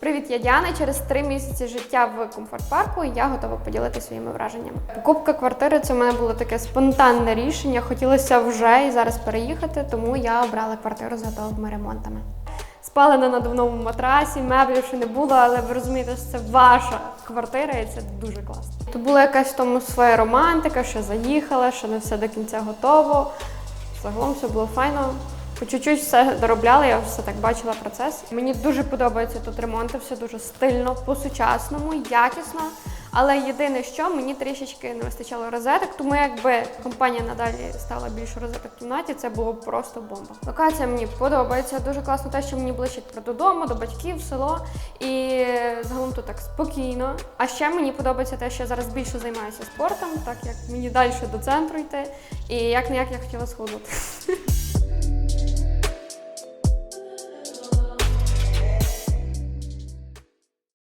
Привіт, я Діана. Через три місяці життя в комфорт-парку я готова поділитися своїми враженнями. Покупка квартири це в мене було таке спонтанне рішення. Хотілося вже і зараз переїхати, тому я обрала квартиру з готовими ремонтами. Спали на надувному матрасі, меблів ще не було, але ви розумієте, що це ваша квартира і це дуже класно. Тут була якась в тому своя романтика, що заїхала, що не все до кінця готово. Загалом все було файно. По чуть-чуть все доробляла, я все так бачила процес. Мені дуже подобаються тут ремонти, все дуже стильно, по-сучасному, якісно. Але єдине, що мені трішечки не вистачало розеток, тому якби компанія надалі стала більше розеток в кімнаті, це було просто бомба. Локація мені подобається. Дуже класно те, що мені ближче додому, до батьків, село. І загалом тут так спокійно. А ще мені подобається те, що я зараз більше займаюся спортом, так як мені далі до центру йти. І як не як я хотіла схуднути.